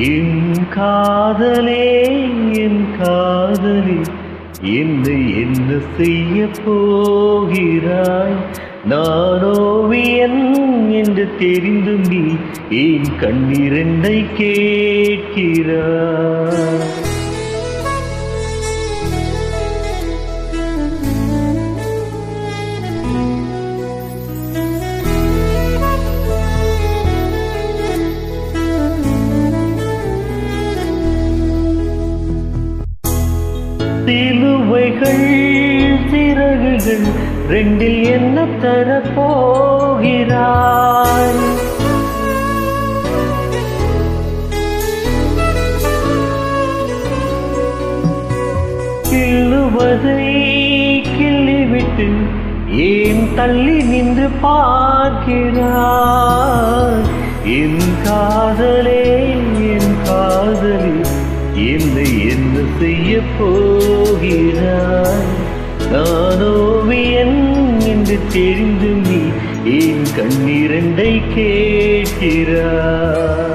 என் காதலே என் காதலி என்னை என்ன செய்ய போகிறாய்? நான் ஓவியன் என்று தெரிந்தும் நீ என் கண்ணீரெண்டை கேட்கிறாய். ரெண்டில் என்ன தரப்போகிறாய்? கிள்ளுவதை கிள்ளிவிட்டு ஏன் தள்ளி நின்று பார்க்கிறாய்? என் காதலே என் காதலி என்னை என்ன செய்ய போகிறாய் என்று தெரிந்து நீ என் கண்ணிரண்டை கேட்கிறாய்.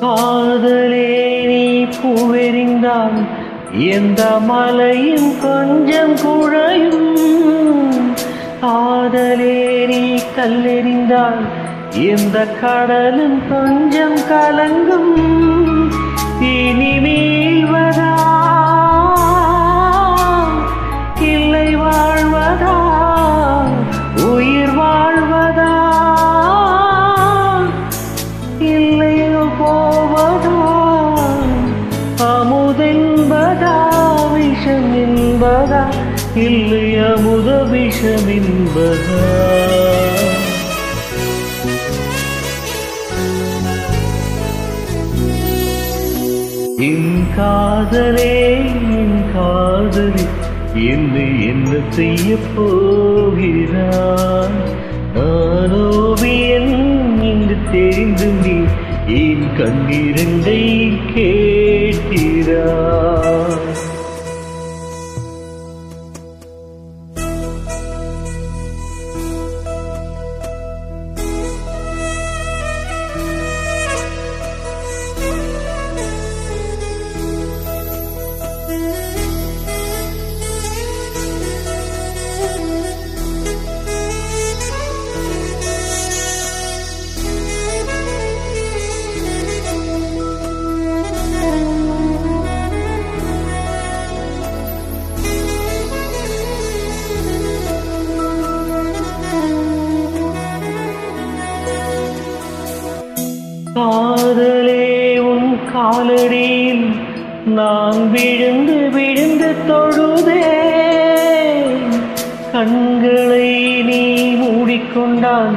காதலே நீ பூவெறிந்தால் எந்த மலையும் கொஞ்சம் குழையும். காதலே நீ கல்லெறிந்தால் எந்த கடலும் கொஞ்சம் கலங்கும். இனி மீள்வதா இல்லை வாழ்வதா? உயிர் வாழ்வதா? இல்லை என்பதா? இல்லை அமுத விஷம் என்பதா? என் காதலே என் காதலி என்னை என்ன செய்ய போகிறான் நான் ஓவியன் என்று தெரிந்து நீ என் கண்ணிரண்டை கேட்கிறான் காலடியில் நான் விழுந்து விழுந்து தொழுதே. கண்களை நீ மூடிக்கொண்டான்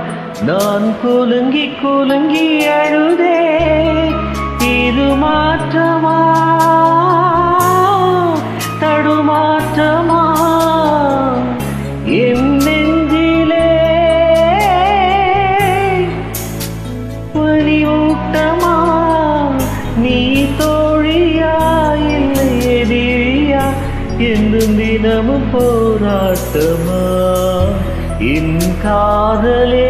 நான் குலுங்கி குலுங்கி அழுதே. இது மாற்றமா தடுமாற்றமா? தினமும் போராட்டமா? என் காதலே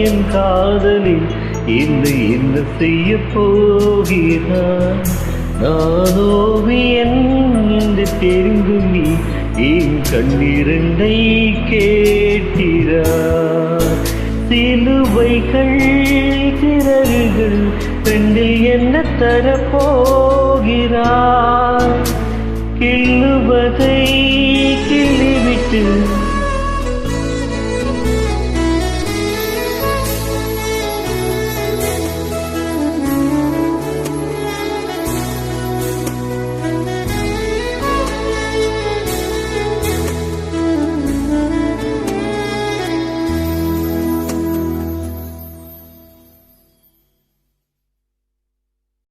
என் காதலி இன்று என்ன செய்ய போகிறான் நானோவி என்று தெரிந்து நீ என் கண்ணிரண்டை கேட்கிறார் சிலுவைகள் சிறகுகள் பெண்ணில் என்ன தரப்போகிறார் கிள்ளுவதை கிள்ளிவிட்டு